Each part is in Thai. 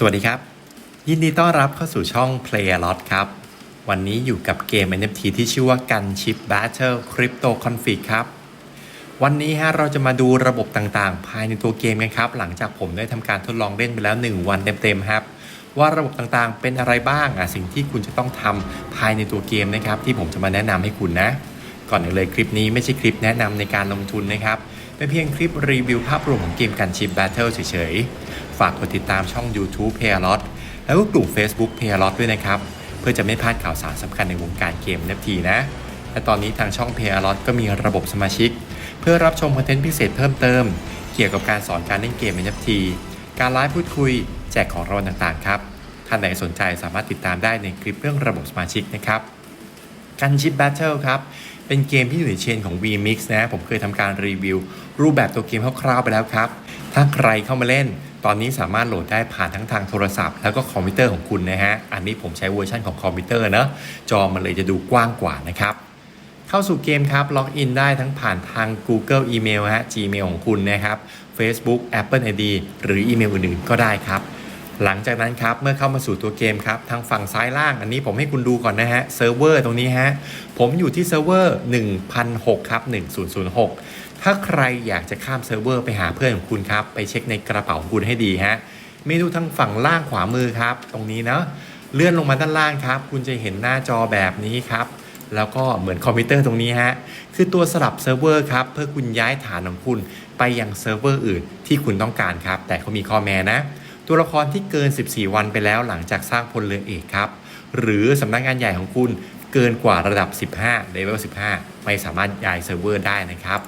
สวัสดีครับ ยินดีต้อนรับเข้าสู่ช่อง Play a Lot ครับ วันนี้อยู่กับเกม NFT ที่ชื่อว่า Gunship Battle Crypto Config ครับ วันนี้ฮะเราจะมาดูระบบต่างๆ ภายในตัวเกมกันครับ หลังจากผมได้ทำการทดลองเล่นไปแล้ว 1 วันเต็มๆครับ ว่าระบบต่างๆเป็นอะไรบ้างอะสิ่งที่คุณจะต้องทำภายในตัวเกมนะครับ ที่ผมจะมาแนะนำให้คุณนะ ก่อนอื่นเลยคลิปนี้ไม่ใช่คลิปแนะนำในการลงทุนนะครับ เป็นเพียงคลิปรีวิวภาพรวมของเกมกันชิป Battle เฉยๆ ฝากกดติดตามช่อง YouTube p a y l o t แล้วก็กลุ่ม Facebook p a y l o t ด้วยนะครับ เพื่อจะไม่พลาดข่าวสารสำคัญในวงการเกม NFT นะ และตอนนี้ทางช่อง p a y l o t ก็มีระบบสมาชิก เพื่อรับชมคอนเทนต์พิเศษเพิ่มเติม เกี่ยวกับการสอนการเล่นเกม NFT การไลฟ์พูดคุย แจกของรางวัลต่างๆครับท่านไหนสนใจสามารถติดตามได้ในคลิปเรื่องระบบสมาชิกนะครับ กันชิป Battle ครับ เป็นเกมที่อยู่ในเชนของ VMix นะ ผมเคยทำการรีวิว รูปแบบตัวเกมคร่าวๆไปแล้วครับ ถ้าใครเข้ามาเล่น ตอนนี้สามารถโหลดได้ผ่านทั้งทางโทรศัพท์ แล้วก็คอมพิวเตอร์ของคุณนะฮะ อันนี้ผมใช้เวอร์ชันของคอมพิวเตอร์เนะ จอมันเลยจะดูกว้างกว่านะครับ เข้าสู่เกมครับ ล็อกอินได้ทั้งผ่านทาง Google อีเมลฮะ Gmail ของคุณนะครับ Facebook Apple ID หรืออีเมลอื่นๆก็ได้ครับ หลังจากนั้นครับเมื่อเข้ามาสู่ตัวเกมครับทางฝั่งซ้ายล่างอันนี้ผมให้คุณดูก่อนนะฮะเซิร์ฟเวอร์ตรงนี้ฮะผมอยู่ที่เซิร์ฟเวอร์1006ครับ1006 ถ้าใครอยากจะข้ามเซิร์ฟเวอร์ไปหาเพื่อนของคุณครับไปเช็คในกระเป๋าของคุณให้ดีฮะเมนูทางฝั่งล่างขวามือครับ ตรงนี้เนาะเลื่อนลงมาด้านล่างครับ คุณจะเห็นหน้าจอแบบนี้ครับแล้วก็เหมือนคอมพิวเตอร์ตรงนี้ฮะ คือตัวสลับเซิร์ฟเวอร์ครับ เพื่อคุณย้ายฐานของคุณไปยังเซิร์ฟเวอร์อื่นที่คุณต้องการครับ แต่เขามีข้อแม้นะ ตัวละครที่เกิน 14 วันไปแล้วหลังจากสร้างพลเรือเอกครับ หรือสำนักงานใหญ่ของคุณเกินกว่าระดับ 15 เลเวล 15 ไม่สามารถย้ายเซิร์ฟเวอร์ได้นะครับ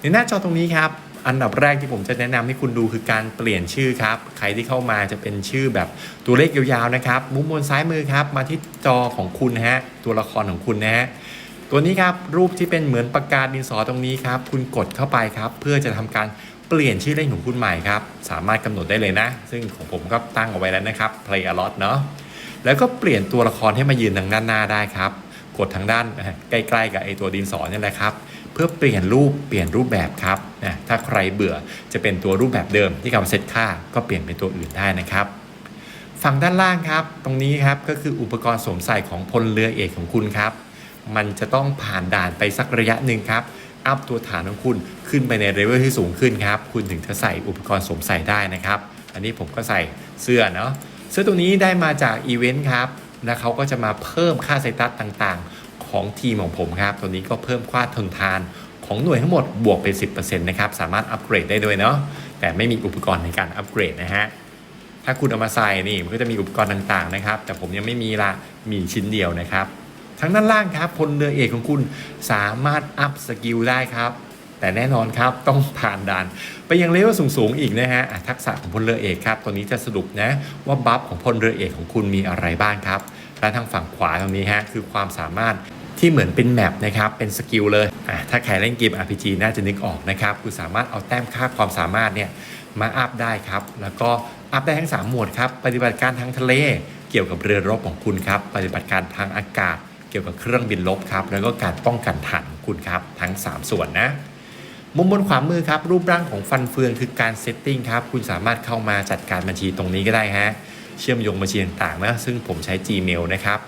ในหน้าจอตรงนี้ครับอันดับแรกที่ผมจะแนะนำให้คุณดูคือการเปลี่ยนชื่อครับ ใครที่เข้ามาจะเป็นชื่อแบบตัวเลขยาวๆนะครับ มุมบนซ้ายมือครับ มาที่จอของคุณนะฮะ ตัวละครของคุณนะฮะ ตัวนี้ครับรูปที่เป็นเหมือนปากกาดินสอตรงนี้ครับ คุณกดเข้าไปครับ เพื่อจะทำการ เปลี่ยนชื่อเล่นของคุณใหม่ครับ สามารถกำหนดได้เลยนะ ซึ่งของผมก็ตั้งเอาไว้แล้วนะครับ play a lot เนาะแล้วก็เปลี่ยนตัวละครให้มายืนทางด้านหน้าได้ครับ กดทางด้านใกล้ๆกับไอตัวดินสอนี่แหละครับ เพื่อเปลี่ยนรูปเปลี่ยนรูปแบบครับนะถ้าใครเบื่อจะเป็นตัวรูปแบบเดิมที่กำลังเซตค่า ก็เปลี่ยนเป็นตัวอื่นได้นะครับฝั่งด้านล่างครับ ตรงนี้ครับก็คืออุปกรณ์สวมใส่ของพลเรือเอกของคุณครับ มันจะต้องผ่านด่านไปสักระยะหนึ่งครับ อัพตัวฐานของคุณขึ้นไปในเลเวลที่สูงขึ้นครับ คุณถึงจะใส่อุปกรณ์สวมใส่ได้นะครับ อันนี้ผมก็ใส่เสื้อเนาะเสื้อตัวนี้ได้มาจากอีเวนต์ครับแล้วเขาก็จะมาเพิ่มค่าไซตัสต่างๆ ของทีมของผมครับ ตัวนี้ก็เพิ่มค่าทนทานของหน่วยทั้งหมดบวกเป็น 10%นะครับ สามารถอัปเกรดได้ด้วยเนาะแต่ไม่มีอุปกรณ์ในการอัปเกรดนะฮะถ้าคุณเอามาใส่นี่มันก็จะมีอุปกรณ์ต่างๆนะครับ แต่ผมยังไม่มีละมีชิ้นเดียวนะครับ ทั้งด้านล่างครับพลเรือเอกของคุณสามารถอัพสกิลได้ครับ แต่แน่นอนครับต้องผ่านด่าน ไปยังเลเวลสูงๆอีกนะฮะทักษะของพลเรือเอกครับตัวนี้จะสรุปนะว่าบัฟของพลเรือเอกของคุณมีอะไรบ้างครับ และทางฝั่งขวาตรงนี้ฮะคือความสามารถที่เหมือนเป็นแมปนะครับ เป็นสกิลเลยอะถ้าใครเล่นเกม RPG น่าจะนึกออกนะครับ คุณสามารถเอาแต้มค่าความสามารถเนี่ยมาอัพได้ครับ แล้วก็อัพได้ทั้ง 3 หมวดครับ ปฏิบัติการทางทะเล เกี่ยวกับเรือรบของคุณครับ ปฏิบัติการทางอากาศ เกี่ยวกับเครื่องบินรบครับ แล้วก็การป้องกันฐานของคุณครับ ทั้ง 3 ส่วนนะ มุมบนขวามือครับ รูปร่างของฟันเฟืองคือการเซตติ้งครับ คุณสามารถเข้ามาจัดการบัญชีตรงนี้ก็ได้ฮะ เชื่อมโยงบัญชีต่างๆนะ ซึ่งผมใช้ Gmail นะครับ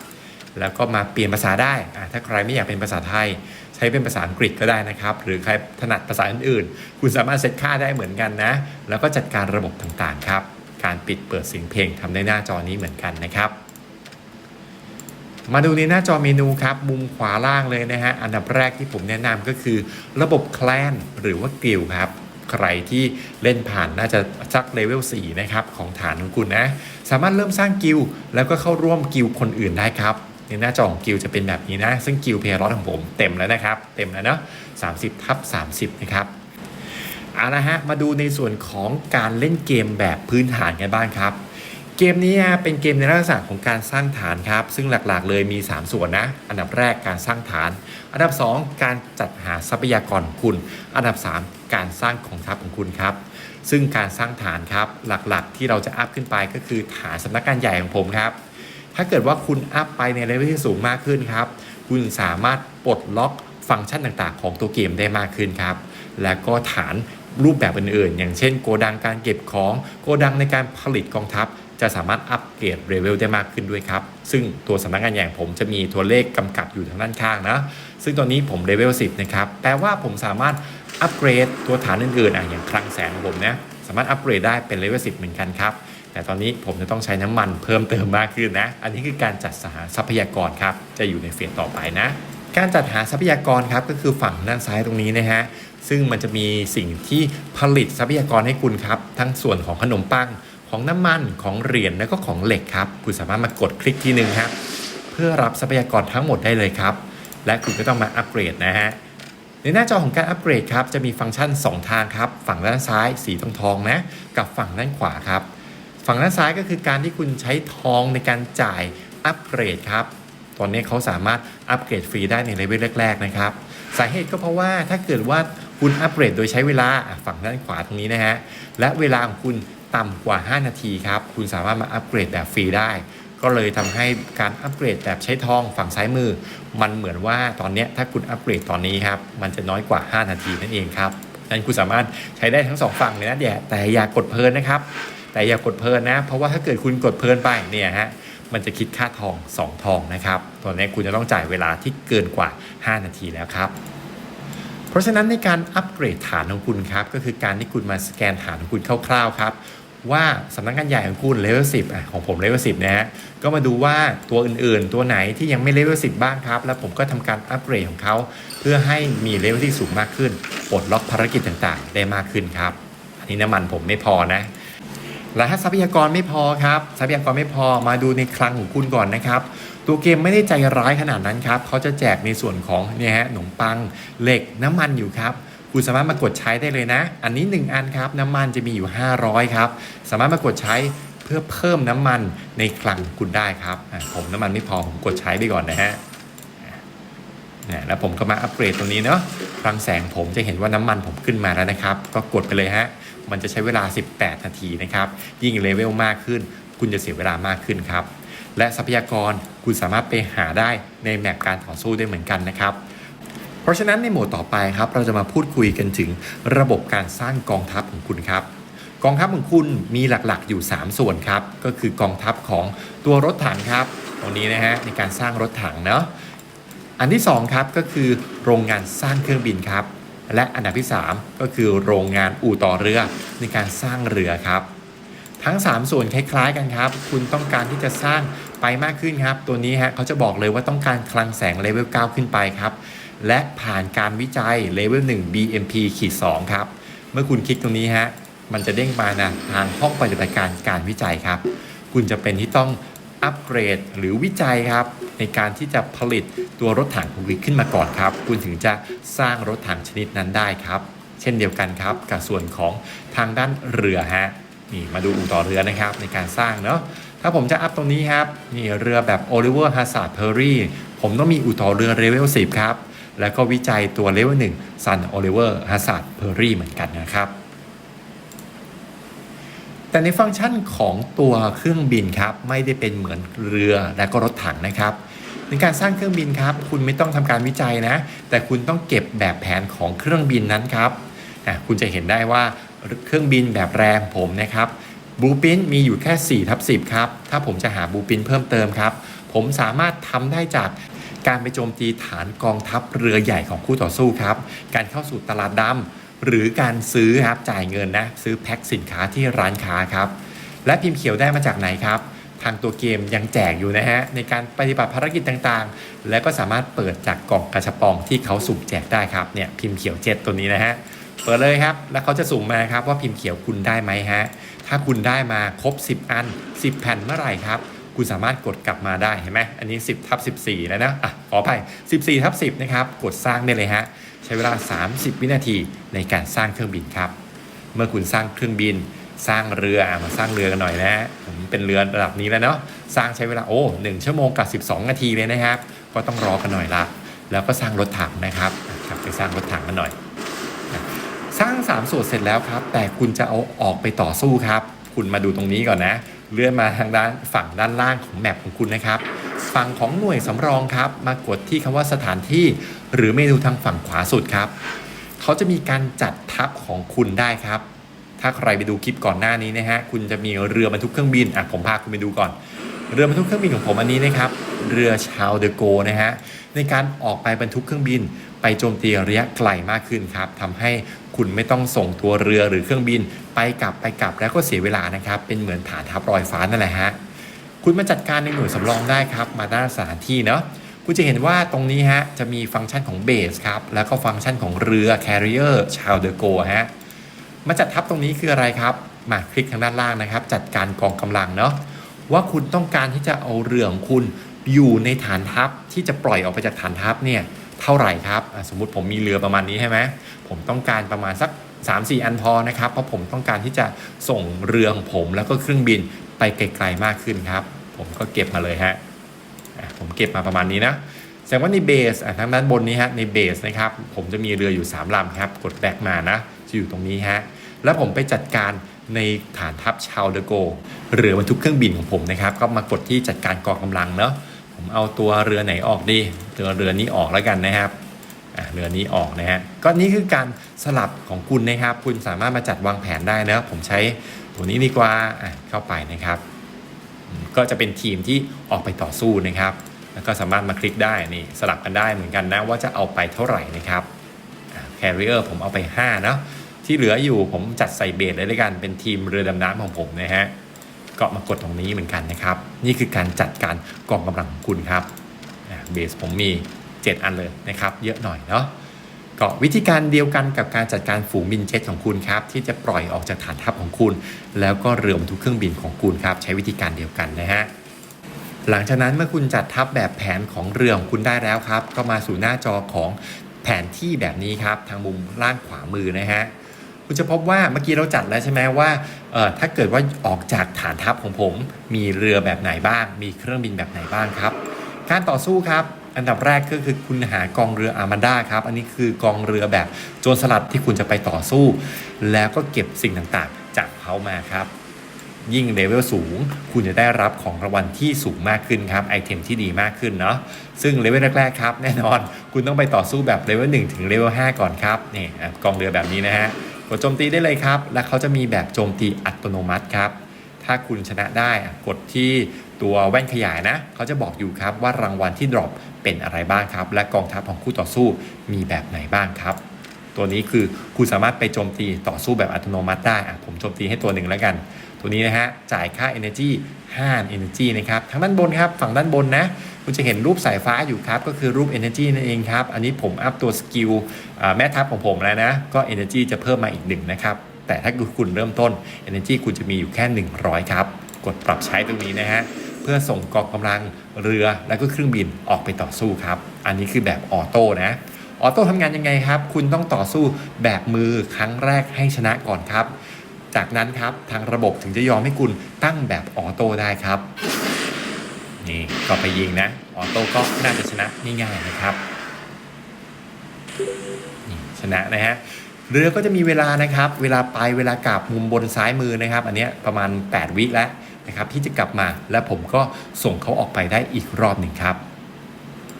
แล้วก็มาเปลี่ยนภาษาได้ ถ้าใครไม่อยากเป็นภาษาไทย ใช้เป็นภาษาอังกฤษก็ได้นะครับ หรือใครถนัดภาษาอื่นๆ คุณสามารถเซตค่าได้เหมือนกันนะ แล้วก็จัดการระบบต่างๆ ครับ การปิดเปิดเสียงเพลงทำได้หน้าจอนี้เหมือนกันนะครับ มาดูในหน้าจอเมนูครับ มุมขวาล่างเลยนะฮะ อันดับแรกที่ผมแนะนำก็คือ ระบบแคลนหรือว่ากิลครับ ใครที่เล่นผ่านน่าจะสักเลเวล4นะครับ ของฐานของคุณนะ สามารถเริ่มสร้างกิลแล้วก็เข้าร่วมกิลคนอื่นได้ครับในหน้าจอของกิลจะเป็นแบบนี้นะ ซึ่งกิลเพลย์รอของผมเต็มแล้วนะครับ เต็มแล้วเนาะ30ทับ30 นะครับเอาละฮะ มาดูในส่วนของการเล่นเกมแบบพื้นฐานกันบ้างครับ เกมนี้เป็นเกมในลักษณะของการสร้างฐานครับ ซึ่งหลักๆ เลยมี 3 ส่วนนะ อันดับแรกการสร้างฐาน อันดับ 2 การจัดหาทรัพยากรของคุณ อันดับ 3 การสร้างของทัพของคุณครับ ซึ่งการสร้างฐานครับหลักๆ ที่เราจะอัพขึ้นไปก็คือฐานสำนักงานใหญ่ของผมครับ ถ้าเกิดว่าคุณอัพไปในเลเวลที่สูงมากขึ้นครับ คุณสามารถปลดล็อกฟังก์ชันต่างๆ ของตัวเกมได้มากขึ้นครับ และก็ฐานรูปแบบอื่นๆ อย่างเช่น โกดังการเก็บของ โกดังในการผลิตกองทัพ จะสามารถอัปเกรดเลเวลได้มากขึ้นด้วยครับ ซึ่งตัวสำนักงานใหญ่ของผมจะมีตัวเลขกำกับอยู่ทางด้านข้างนะ ซึ่งตอนนี้ผมเลเวล10 นะครับ แปลว่าผมสามารถอัปเกรดตัวฐานอื่นๆอะอย่างคลังแสงของผมนะสามารถอัปเกรดได้เป็นเลเวล10 เหมือนกันครับแต่ตอนนี้ผมจะต้องใช้น้ำมันเพิ่มเติมมากขึ้นนะ อันนี้คือการจัดสรรทรัพยากรครับ จะอยู่ในเฟสต่อไปนะ การจัดหาทรัพยากรครับก็คือฝั่งด้านซ้ายตรงนี้นะฮะ ซึ่งมันจะมีสิ่งที่ผลิตทรัพยากรให้คุณครับ ทั้งส่วนของขนมปัง ของน้ำมันของเหรียญแล้วก็ของเหล็กครับ คุณสามารถมากดคลิกทีหนึ่งครับเพื่อรับทรัพยากรทั้งหมดได้เลยครับ และคุณก็ต้องมาอัปเกรดนะฮะในหน้าจอของการอัปเกรดครับจะมีฟังก์ชัน 2 ทางครับ ฝั่งด้านซ้ายสีทองทองนะกับฝั่งด้านขวาครับ ฝั่งด้านซ้ายก็คือการที่คุณใช้ทองในการจ่ายอัปเกรดครับตอนนี้เขาสามารถอัปเกรดฟรีได้ในเลเวลแรก ๆ นะครับ สาเหตุก็เพราะว่าถ้าเกิดว่าคุณอัปเกรดโดยใช้เวลาฝั่งด้านขวาตรงนี้นะฮะและเวลาของคุณ ต่ำกว่า 5 นาทีครับ คุณสามารถมาอัปเกรดแบบฟรีได้ ก็เลยทำให้การอัปเกรดแบบใช้ทองฝั่งซ้ายมือ มันเหมือนว่าตอนนี้ถ้าคุณอัปเกรดตอนนี้ครับ มันจะน้อยกว่า 5 นาทีนั่นเองครับนั้นคุณสามารถใช้ได้ทั้งสองฝั่งเลยนะเดี๋ยวแต่อย่ากกดเพลินนะครับ แต่อย่ากกดเพลินนะ เพราะว่าถ้าเกิดคุณกดเพลินไปเนี่ยฮะมันจะคิดค่าทอง 2 ทองนะครับตอนนี้คุณจะต้องจ่ายเวลาที่เกินกว่า 5 นาทีแล้วครับ เพราะฉะนั้นในการอัปเกรดฐานของคุณครับ ก็คือการที่คุณมาสแกนฐานของคุณคร่าวๆครับ ว่าสำนักงานใหญ่ของคุณเลเวล10อะของผมเลเวล10นะฮะก็มาดูว่าตัวอื่นๆ ตัวไหนที่ยังไม่เลเวล10บ้างครับ แล้วผมก็ทำการอัปเกรดของเขาเพื่อให้มีเลเวลที่สูงมากขึ้นปลดล็อกภารกิจต่างๆ ได้มากขึ้นครับ อันนี้น้ำมันผมไม่พอนะและถ้าทรัพยากรไม่พอครับทรัพยากรไม่พอมาดูในคลังของคุณก่อนนะครับ ตัวเกมไม่ได้ใจร้ายขนาดนั้นครับเขาจะแจกในส่วนของเนี่ยฮะขนมปังเหล็กน้ำมันอยู่ครับ คุณสามารถมากดใช้ได้เลยนะ อันนี้ 1 อันครับ น้ำมันจะมีอยู่ 500 ครับ สามารถมากดใช้เพื่อเพิ่มน้ำมันในคลังคุณได้ครับ ผมน้ำมันไม่พอผมกดใช้ไปก่อนนะฮะแล้วผมก็มาอัปเกรดตรงนี้เนาะคลังแสงผมจะเห็นว่าน้ำมันผมขึ้นมาแล้วนะครับ ก็กดไปเลยฮะ มันจะใช้เวลา 18 นาทีนะครับ ยิ่งเลเวลมากขึ้น คุณจะเสียเวลามากขึ้นครับ และทรัพยากรคุณสามารถไปหาได้ในแมปการต่อสู้ได้เหมือนกันนะครับ เพราะฉะนั้นในหมวดต่อไปครับ เราจะมาพูดคุยกันถึงระบบการสร้างกองทัพของคุณครับ กองทัพของคุณมีหลักๆอยู่ 3 ส่วนครับ ก็คือกองทัพของตัวรถถังครับตรงนี้นะฮะในการสร้างรถถังเนาะอันที่2ครับก็คือโรงงานสร้างเครื่องบินครับ และอันดับที่ 3 ก็คือโรงงานอู่ต่อเรือในการสร้างเรือครับ ทั้ง 3 ส่วนคล้ายๆกันครับ คุณต้องการที่จะสร้างไปมากขึ้นครับ ตัวนี้ฮะเขาจะบอกเลยว่าต้องการคลังแสงเลเวล9ขึ้นไปครับ และผ่านการวิจัยเลเวล1 BMP ขีด2ครับ เมื่อคุณคลิกตรงนี้ฮะ มันจะเด้งมานะทางห้องปฏิบัติการการวิจัยครับ คุณจะเป็นที่ต้องอัปเกรดหรือวิจัยครับ ในการที่จะผลิตตัวรถถังของคุณขึ้นมาก่อนครับ คุณถึงจะสร้างรถถังชนิดนั้นได้ครับ เช่นเดียวกันครับกับส่วนของทางด้านเรือฮะนี่มาดูอู่ต่อเรือนะครับในการสร้างเนาะถ้าผมจะอัพตรงนี้ครับนี่เรือแบบ Oliver Hazard Perry ผมต้องมีอู่ต่อเรือเลเวล10 ครับ แล้วก็วิจัยตัวเลเวล1 Sun Oliver Hazard Perry เพอร์รี่เหมือนกันนะครับ แต่ในฟังก์ชันของตัวเครื่องบินครับ ไม่ได้เป็นเหมือนเรือและก็รถถังนะครับในการสร้างเครื่องบินครับ คุณไม่ต้องทำการวิจัยนะ แต่คุณต้องเก็บแบบแผนของเครื่องบินนั้นครับอะคุณจะเห็นได้ว่าเครื่องบินแบบแรงผมนะครับบูปินมีอยู่แค่4ทับ10 ครับ ถ้าผมจะหาบูปินเพิ่มเติมครับ ผมสามารถทำได้จาก การไปโจมตีฐานกองทัพเรือใหญ่ของคู่ต่อสู้ครับ การเข้าสู่ตลาดดำหรือการซื้อครับจ่ายเงินนะซื้อแพ็คสินค้าที่ร้านค้าครับ และพิมพ์เขียวได้มาจากไหนครับ ทางตัวเกมยังแจกอยู่นะฮะในการปฏิบัติภารกิจต่างๆ และก็สามารถเปิดจากกล่องกระชับปองที่เขาสุ่มแจกได้ครับเนี่ยพิมพ์เขียวเจ็ดตัวนี้นะฮะเปิดเลยครับ แล้วเขาจะสุ่มมาครับว่าพิมพ์เขียวคุณได้ไหมฮะถ้าคุณได้มาครบ 10 อัน 10 แผ่นเมื่อไหร่ครับ คุณสามารถกดกลับมาได้เห็นไหมอันนี้ 10ทับ14 แล้วนะอะขออภัย14ทับ10 นะครับ กดสร้างได้เลยฮะ ใช้เวลา 30 วินาทีในการสร้างเครื่องบินครับ เมื่อคุณสร้างเครื่องบิน สร้างเรือมาสร้างเรือกันหน่อยนะฮะผมเป็นเรือระดับนี้แล้วเนาะสร้างใช้เวลาโอ้หนึ่งชั่วโมงกับ12 นาทีเลยนะครับ ก็ต้องรอกันหน่อยละแล้วก็สร้างรถถังนะครับกลับไปสร้างรถถังกันหน่อย สร้าง 3 ส่วนเสร็จแล้วครับ แต่คุณจะเอาออกไปต่อสู้ครับ คุณมาดูตรงนี้ก่อนนะ เลื่อนมาทางด้านฝั่งด้านล่างของแมปของคุณนะครับ ฝั่งของหน่วยสำรองครับ มากดที่คำว่าสถานที่ หรือเมนูทางฝั่งขวาสุดครับ เขาจะมีการจัดทัพของคุณได้ครับ ถ้าใครไปดูคลิปก่อนหน้านี้นะฮะ คุณจะมีเรือบรรทุกเครื่องบิน อะผมพาคุณไปดูก่อน เรือบรรทุกเครื่องบินของผมอันนี้นะครับ เรือชาวเดอโกนะฮะ ในการออกไปบรรทุกเครื่องบิน ไปโจมตีระยะไกลมากขึ้นครับทำให้ คุณไม่ต้องส่งตัวเรือหรือเครื่องบิน ไปกลับไปกลับแล้วก็เสียเวลานะครับ เป็นเหมือนฐานทัพลอยฟ้านั่นแหละฮะคุณมาจัดการในหน่วยสำรองได้ครับ มาด้านสถานที่เนาะคุณจะเห็นว่าตรงนี้ฮะจะมีฟังก์ชันของเบสครับแล้วก็ฟังก์ชันของเรือ Carrier ชาวเดอโกฮะมาจัดทัพตรงนี้คืออะไรครับ มาคลิกทางด้านล่างนะครับ จัดการกองกำลังเนาะว่าคุณต้องการที่จะเอาเรือของคุณอยู่ในฐานทัพที่จะปล่อยออกไปจากฐานทัพเนี่ย เท่าไหร่ครับสมมุติผมมีเรือประมาณนี้ใช่ไหมผมต้องการประมาณสัก 3-4 อันพอนะครับ เพราะผมต้องการที่จะส่งเรือของผมแล้วก็เครื่องบินไปไกลๆมากขึ้นครับ ผมก็เก็บมาเลยฮะผมเก็บมาประมาณนี้นะแสดงว่าในเบสอะทางด้านบนนี้ฮะในเบสนะครับผมจะมีเรืออยู่ 3ลำครับ กดแบกมานะจะอยู่ตรงนี้ฮะแล้วผมไปจัดการในฐานทัพชาวเดโกเรือบรรทุกเครื่องบินของผมนะครับ ก็มากดที่จัดการกองกำลังเนาะ ผมเอาตัวเรือไหนออกดีตัวเรือนี้ออกแล้วกันนะครับเรือนี้ออกนะฮะก็นี่คือการสลับของคุณนะครับ คุณสามารถมาจัดวางแผนได้นะผมใช้ตัวนี้ดีกว่าเข้าไปนะครับ ก็จะเป็นทีมที่ออกไปต่อสู้นะครับ แล้วก็สามารถมาคลิกได้นี่สลับกันได้เหมือนกันนะว่าจะเอาไปเท่าไหร่นะครับแคริเออร์ผมเอาไป5เนาะที่เหลืออยู่ผมจัดใส่เบสเลยด้วยกันเป็นทีมเรือดำน้ำของผมนะฮะ ก็มากดตรงนี้เหมือนกันนะครับ นี่คือการจัดการกองกำลังของคุณครับเบสผมมี 7 อันเลยนะครับ เยอะหน่อยเนาะก็วิธีการเดียวกันกับการจัดการฝูงบินเจ็ตของคุณครับ ที่จะปล่อยออกจากฐานทัพของคุณ แล้วก็เรือบรรทุกเครื่องบินของคุณครับ ใช้วิธีการเดียวกันนะฮะหลังจากนั้นเมื่อคุณจัดทัพแบบแผนของเรือของคุณได้แล้วครับ ก็มาสู่หน้าจอของแผนที่แบบนี้ครับ ทางมุมล่างขวามือนะฮะคุณจะพบว่าเมื่อกี้เราจัดแล้วใช่ไหมว่า ถ้าเกิดว่าออกจากฐานทัพของผม มีเรือแบบไหนบ้าง มีเครื่องบินแบบไหนบ้างครับ การต่อสู้ครับอันดับแรกก็คือคุณหากองเรืออาร์มาดาครับ อันนี้คือกองเรือแบบโจรสลัดที่คุณจะไปต่อสู้ แล้วก็เก็บสิ่งต่างๆ จากเขามาครับ ยิ่งเลเวลสูง คุณจะได้รับของรางวัลที่สูงมากขึ้นครับไอเทมที่ดีมากขึ้นเนาะซึ่งเลเวลแรกๆครับแน่นอน คุณต้องไปต่อสู้แบบเลเวล1ถึงเลเวล5ก่อนครับนี่กองเรือแบบนี้นะฮะ ดโจมตีได้เลยครับ และเขาจะมีแบบโจมตีอัตโนมัติครับ ถ้าคุณชนะได้กดที่ตัวแว่นขยายนะ เขาจะบอกอยู่ครับว่ารางวัลที่ดรอปเป็นอะไรบ้างครับ และกองทัพของคู่ต่อสู้มีแบบไหนบ้างครับ ตัวนี้คือคุณสามารถไปโจมตีต่อสู้แบบอัตโนมัติได้ผมโจมตีให้ตัวหนึ่งแล้วกัน ตัวนี้นะฮะจ่ายค่า Energy 5 Energy นะครับทางด้านบนครับฝั่งด้านบนนะ คุณจะเห็นรูปสายฟ้าอยู่ครับ ก็คือรูป Energy นั่นเองครับ อันนี้ผมอัพตัวสกิลแม่ทัพของผมแล้วนะ ก็ Energy จะเพิ่มมาอีกหนึ่งนะครับ แต่ถ้าคุณเริ่มต้น Energy คุณจะมีอยู่แค่ 100 ครับ กดปรับใช้ตรงนี้นะฮะ เพื่อส่งกองกำลังเรือแล้วก็เครื่องบินออกไปต่อสู้ครับ อันนี้คือแบบออโต้นะออโต้ทำงานยังไงครับ คุณต้องต่อสู้แบบมือครั้งแรกให้ชนะก่อนครับ จากนั้นครับทางระบบถึงจะยอมให้คุณตั้งแบบออโต้ได้ครับ นี่ก็ไปยิงนะ ออโต้ก็น่าจะชนะง่ายๆนะครับนี่ชนะนะฮะเรือก็จะมีเวลานะครับ เวลาไปเวลากลับมุมบนซ้ายมือนะครับ อันนี้ประมาณ 8 วิแล้วนะครับ ที่จะกลับมาแล้วผมก็ส่งเขาออกไปได้อีกรอบหนึ่งครับ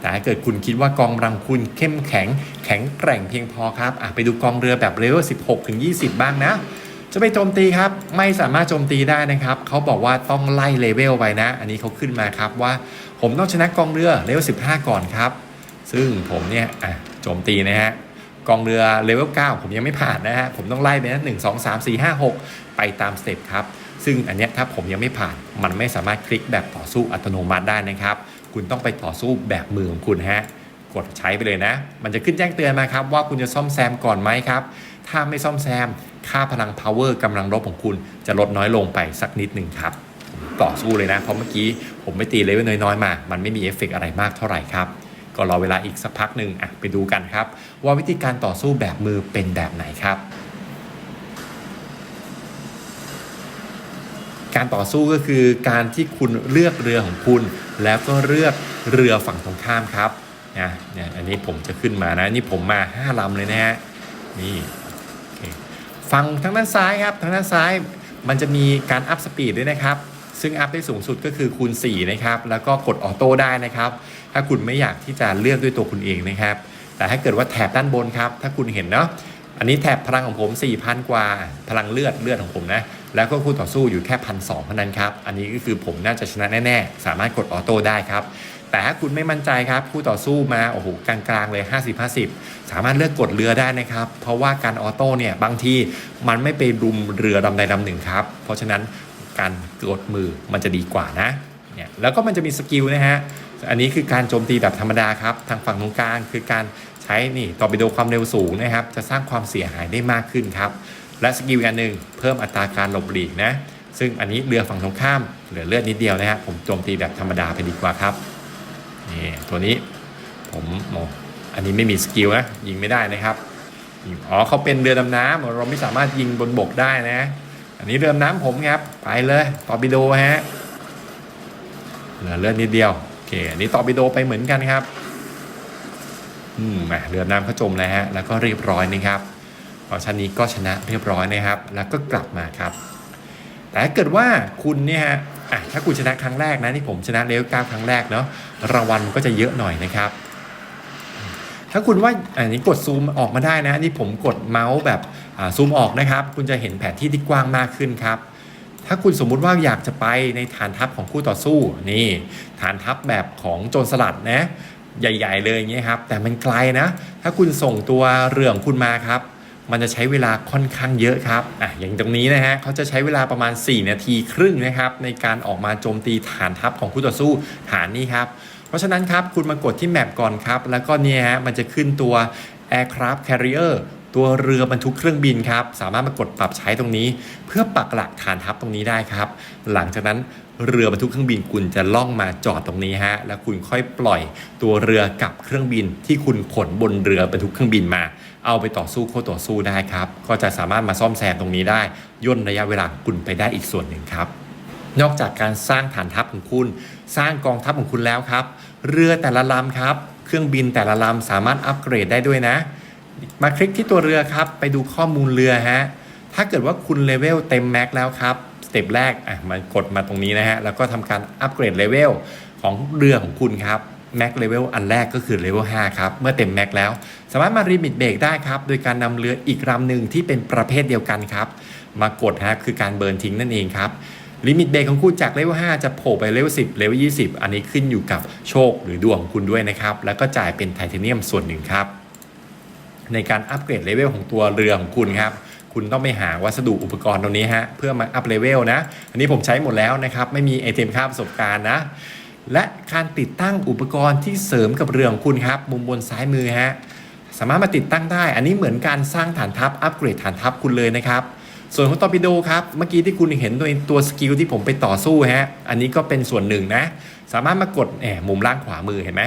แต่ถ้าเกิดคุณคิดว่ากองกำลังคุณเข้มแข็งแข็งแกร่งเพียงพอครับไปดูกองเรือแบบเลเวล16 ถึง 20 บ้างนะ จะไปโจมตีครับ ไม่สามารถโจมตีได้นะครับ เขาบอกว่าต้องไล่เลเวลไปนะ อันนี้เขาขึ้นมาครับว่าผมต้องชนะกองเรือเลเวล15 ก่อนครับ ซึ่งผมเนี่ยอะโจมตีนะฮะกองเรือเลเวล9ผมยังไม่ผ่านนะฮะผมต้องไล่ไปนะ1 2 3 4 5 6ไปตามสเต็ปครับ ซึ่งอันเนี้ยถ้าผมยังไม่ผ่านมันไม่สามารถคลิกแบบต่อสู้อัตโนมัติได้นะครับ คุณต้องไปต่อสู้แบบมือของคุณฮะกดใช้ไปเลยนะ มันจะขึ้นแจ้งเตือนมาครับว่าคุณจะซ่อมแซมก่อนไหมครับ ถ้าไม่ซ่อมแซม ค่าพลัง power กำลังรบของคุณจะลดน้อยลงไปสักนิดหนึ่งครับต่อสู้เลยนะ เพราะเมื่อกี้ผมไปตีเลเวลน้อยๆมา มันไม่มีเอฟเฟกต์อะไรมากเท่าไหร่ครับ ก็รอเวลาอีกสักพักหนึ่งอะไปดูกันครับ ว่าวิธีการต่อสู้แบบมือเป็นแบบไหนครับ การต่อสู้ก็คือการที่คุณเลือกเรือของคุณ แล้วก็เลือกเรือฝั่งตรงข้ามครับนะเนี่ยอันนี้ผมจะขึ้นมานะ นี่ผมมา5ลำเลยนะฮะนี่ ฝั่งทางด้านซ้ายครับทางด้านซ้ายมันจะมีการอัพสปีดด้วยนะครับ ซึ่งอัพได้สูงสุดก็คือคูณ4นะครับแล้วก็กดออโต้ได้นะครับ ถ้าคุณไม่อยากที่จะเลือกด้วยตัวคุณเองนะครับ แต่ถ้าเกิดว่าแถบด้านบนครับ ถ้าคุณเห็นเนาะอันนี้แถบพลังของผม 4,000 กว่า พลังเลือดเลือดของผมนะ แล้วก็คู่ต่อสู้อยู่แค่พันสเท่านั้นครับ อันนี้ก็คือผมน่าจะชนะแน่ ๆ สามารถกดออโต้ได้ครับ แต่ถ้าคุณไม่มั่นใจครับคู่ต่อสู้มาโอ้โหกลางๆเลย 50-50 สามารถเลือกกดเรือได้นะครับ เพราะว่าการออโต้เนี่ยบางทีมันไม่ไปรุมเรือลำใดลำหนึ่งครับ เพราะฉะนั้นการกดมือมันจะดีกว่านะเนี่ยแล้วก็มันจะมีสกิลนะฮะอันนี้คือการโจมตีแบบธรรมดาครับ ทางฝั่งตรงกลางคือการใช้นี่ต่อร์ปิโดความเร็วสูงนะครับ จะสร้างความเสียหายได้มากขึ้นครับ และสกิลอันหนึ่งเพิ่มอัตราการหลบหลีกนะ ซึ่งอันนี้เรือฝั่งตรงข้ามเหลือเลือดนิดเดียวนะฮะผมโจมตีแบบธรรมดาไปดีกว่าครับ นี่ตัวนี้ผมโมอันนี้ไม่มีสกิลนะยิงไม่ได้นะครับอ๋อเขาเป็นเรือดำน้ำเราไม่สามารถยิงบนบกได้นะ อันนี้เรือดำน้ำผมครับไปเลยตอร์ปิโดฮะเหลือเลือดนิดเดียวโอเคอันนี้ตอร์ปิโดไปเหมือนกันครับอืมอะเรือดำน้ำเขาจมแล้วฮะแล้วก็เรียบร้อยนะครับพราะชั้นนี้ก็ชนะเรียบร้อยนะครับ แล้วก็กลับมาครับ แต่ถ้าเกิดว่าคุณเนี่ยฮะ อะถ้าคุณชนะครั้งแรกนะที่ผมชนะเลเวลเก้าครั้งแรกเนาะรางวัลมันก็จะเยอะหน่อยนะครับ ถ้าคุณว่าอันนี้กดซูมออกมาได้นะนี่ผมกดเมาส์แบบซูมออกนะครับ คุณจะเห็นแผนที่ที่กว้างมากขึ้นครับถ้าคุณสมมุติว่าอยากจะไปในฐานทัพของคู่ต่อสู้นี่ ฐานทัพแบบของโจรสลัดนะ ใหญ่ ๆ เลยอย่างเงี้ยครับ แต่มันไกลนะ ถ้าคุณส่งตัวเรือของคุณมาครับ มันจะใช้เวลาค่อนข้างเยอะครับอะอย่างตรงนี้นะฮะเขาจะใช้เวลาประมาณ 4 นาทีครึ่งนะครับ ในการออกมาโจมตีฐานทัพของคู่ต่อสู้ฐานนี้ครับ เพราะฉะนั้นครับคุณมากดที่แมปก่อนครับ แล้วก็เนี่ยฮะมันจะขึ้นตัว Aircraft Carrier ตัวเรือบรรทุกเครื่องบินครับ สามารถมากดปรับใช้ตรงนี้ เพื่อปักหลักฐานทัพตรงนี้ได้ครับ หลังจากนั้นเรือบรรทุกเครื่องบินคุณจะล่องมาจอดตรงนี้ฮะแล้วคุณค่อยปล่อยตัวเรือกับเครื่องบินที่คุณขนบนเรือบรรทุกเครื่องบินมา เอาไปต่อสู้โคต่อสู้ได้ครับ ก็จะสามารถมาซ่อมแซมตรงนี้ได้ย่นระยะเวลาคุณไปได้อีกส่วนหนึ่งครับ นอกจากการสร้างฐานทัพของคุณ สร้างกองทัพของคุณแล้วครับ เรือแต่ละลำครับ เครื่องบินแต่ละลำสามารถอัปเกรดได้ด้วยนะ มาคลิกที่ตัวเรือครับ ไปดูข้อมูลเรือฮะถ้าเกิดว่าคุณเลเวลเต็มแม็กแล้วครับสเต็ปแรกอะมากดมาตรงนี้นะฮะแล้วก็ทำการอัปเกรดเลเวลของเรือของคุณครับ แม็กเลเวลอันแรกก็คือเลเวล5ครับ เมื่อเต็มแม็กแล้ว สามารถมารีมิตเบรกได้ครับ โดยการนำเรืออีกลำหนึ่งที่เป็นประเภทเดียวกันครับ มากดฮะคือการเบิร์นทิ้งนั่นเองครับลิมิตเบรกของคุณจากเลเวล5จะโผล่ไปเลเวล10เลเวล20 อันนี้ขึ้นอยู่กับโชคหรือดวงของคุณด้วยนะครับ แล้วก็จ่ายเป็นไทเทเนียมส่วนหนึ่งครับ ในการอัปเกรดเลเวลของตัวเรือของคุณครับคุณต้องไปหาวัสดุอุปกรณ์ตรงนี้ฮะเพื่อมาอัพเลเวลนะ อันนี้ผมใช้หมดแล้วนะครับ ไม่มีไอเทมค่าประสบการณ์นะ และการติดตั้งอุปกรณ์ที่เสริมกับเรือของคุณครับ มุมบนซ้ายมือฮะสามารถมาติดตั้งได้ อันนี้เหมือนการสร้างฐานทัพอัปเกรดฐานทัพคุณเลยนะครับส่วนของตอร์ปิโดครับเมื่อกี้ที่คุณเห็นตัวตัวสกิลที่ผมไปต่อสู้ฮะอันนี้ก็เป็นส่วนหนึ่งนะ สามารถมากดแหมมุมล่างขวามือเห็นไหม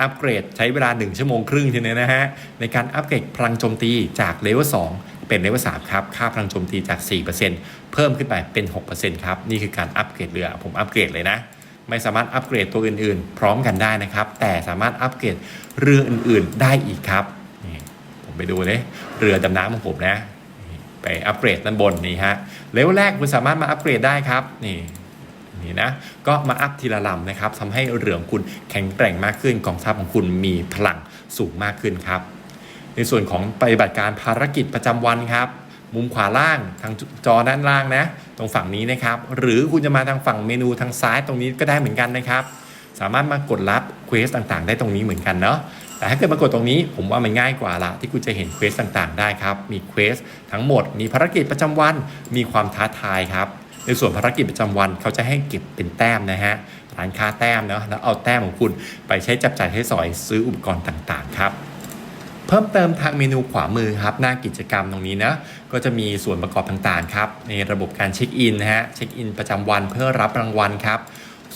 อัปเกรดใช้เวลา 1 ชั่วโมงครึ่งทีนี้นะฮะในการอัปเกรดพลังโจมตีจากเลเวล2เป็นเลเวล3ครับค่าพลังโจมตีจาก 4%เพิ่มขึ้นไปเป็น 6%ครับนี่คือการอัปเกรดเรือผมอัปเกรดเลยนะ ไม่สามารถอัปเกรดตัวอื่นๆ พร้อมกันได้นะครับ แต่สามารถอัปเกรดเรืออื่น ๆ ได้อีกครับนี่ผมไปดูเลยเรือดำน้ำของผมนะไปอัปเกรดด้านบนนี่ฮะเลเวลแรกคุณสามารถมาอัปเกรดได้ครับนี่นี่นะก็มาอัพทีละลำนะครับทำให้เรือของคุณแข็งแกร่งมากขึ้นกองทัพของคุณมีพลังสูงมากขึ้นครับ ในส่วนของปฏิบัติการภารกิจประจำวันครับ มุมขวาล่างทางจอด้านล่างนะ ตรงฝั่งนี้นะครับ หรือคุณจะมาทางฝั่งเมนูทางซ้ายตรงนี้ก็ได้เหมือนกันนะครับ สามารถมากดรับเควสต่างๆ ได้ตรงนี้เหมือนกันเนาะแต่ถ้าเกิดมากดตรงนี้ผมว่ามันง่ายกว่าละที่คุณจะเห็นเควสต่างๆ ได้ครับ มีเควสทั้งหมด มีภารกิจประจำวัน มีความท้าทายครับ ในส่วนภารกิจประจำวันเขาจะให้เก็บเป็นแต้มนะฮะร้านค้าแต้มเนาะแล้วเอาแต้มของคุณไปใช้จับจ่ายใช้สอยซื้ออุปกรณ์ต่างๆ ครับ พิ่มเติมทางเมนูขวามือครับหน้ากิจกรรมตรงนี้นะก็จะมีส่วนประกอบต่างๆครับในระบบการเช็คอินนะฮะเช็คอินประจำวันเพื่อรับรางวัลครับ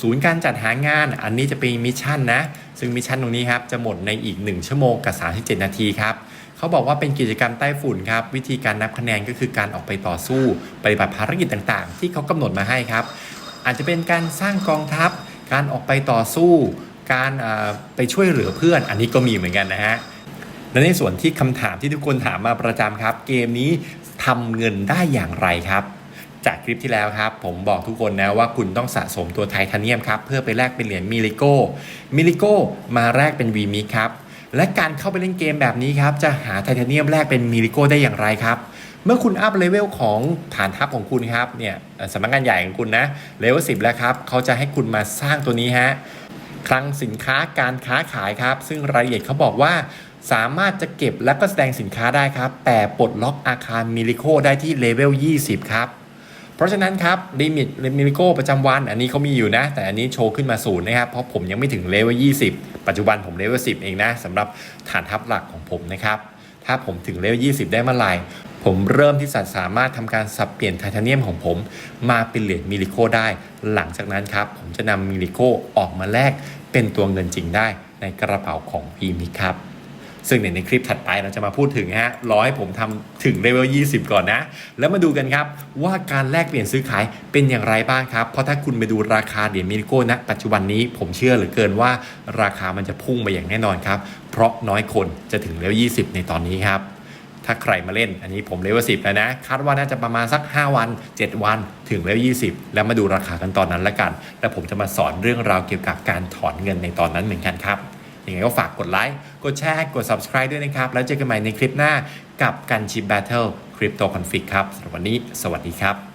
ศูนย์การจัดหางานอันนี้จะเป็นมิชชั่นนะซึ่งมิชชั่นตรงนี้ครับจะหมดในอีก 1 ชั่วโมงกับ 37 นาทีครับเขาบอกว่าเป็นกิจกรรมใต้ฝุ่นครับวิธีการนับคะแนนก็คือการออกไปต่อสู้ปฏิบัติภารกิจต่างๆ ที่เขากำหนดมาให้ครับ อาจจะเป็นการสร้างกองทัพ การออกไปต่อสู้ การไปช่วยเหลือเพื่อน อันนี้ก็มีเหมือนกันนะฮะ และในส่วนที่คำถามที่ทุกคนถามมาประจำครับ เกมนี้ทำเงินได้อย่างไรครับจากคลิปที่แล้วครับ ผมบอกทุกคนนะว่าคุณต้องสะสมตัวไทเทเนียมครับ เพื่อไปแลกเป็นเหรียญมิลิโก้ มิลิโก้มาแลกเป็นวีมิครับ และการเข้าไปเล่นเกมแบบนี้ครับ จะหาไทเทเนียมแรกเป็นมิลิโก้ได้อย่างไรครับ เมื่อคุณอัพเลเวลของฐานทัพของคุณครับเนี่ยสำนักงานใหญ่ของคุณนะเลเวล10แล้วครับเขาจะให้คุณมาสร้างตัวนี้ฮะคลังสินค้าการค้าขายครับ ซึ่งรายละเอียดเขาบอกว่า สามารถจะเก็บและก็แสดงสินค้าได้ครับ แต่ปลดล็อกอาคารมิลิโคได้ที่เลเวล 20 ครับ เพราะฉะนั้นครับลิมิตมิลิโกประจำวัน อันนี้เขามีอยู่นะ แต่อันนี้โชว์ขึ้นมาศูนย์นะครับ เพราะผมยังไม่ถึงเลเวล 20 ปัจจุบันผมเลเวล 10 เองนะสำหรับฐานทัพหลักของผมนะครับ ถ้าผมถึงเลเวล 20 ได้เมื่อไหร่ผมเริ่มที่จะสามารถทำการสับเปลี่ยนไทเทเนียมของผม มาเป็นเหรียญมิลิโคได้ หลังจากนั้นครับ ผมจะนำมิลิโคออกมาแลกเป็นตัวเงินจริงได้ในกระเป๋าของพีมิครับ ซึ่งในในคลิปถัดไปเราจะมาพูดถึงฮะร้อยผมทำถึงเลเวล 20 ก่อนนะ แล้วมาดูกันครับว่าการแลกเปลี่ยนซื้อขายเป็นอย่างไรบ้างครับ เพราะถ้าคุณไปดูราคาเหรียญมิลิโก้ณปัจจุบันนี้ผมเชื่อเหลือเกินว่าราคามันจะพุ่งไปอย่างแน่นอนครับ เพราะน้อยคนจะถึงเลเวล 20 ในตอนนี้ครับถ้าใครมาเล่นอันนี้ผมเลเวล10แล้วนะ คาดว่าน่าจะประมาณสัก 5 วัน 7 วันถึงเลเวล20แล้วมาดูราคากันตอนนั้นละกัน แล้วผมจะมาสอนเรื่องราวเกี่ยวกับการถอนเงินในตอนนั้นเหมือนกันครับ ยังไงก็ฝากกดไลค์กดแชร์กด subscribe ด้วยนะครับ แล้วเจอกันใหม่ในคลิปหน้ากับกันชิปแบทเทิลคริปโตคอนฟิกครับสำหรับวันนี้ สวัสดีครับ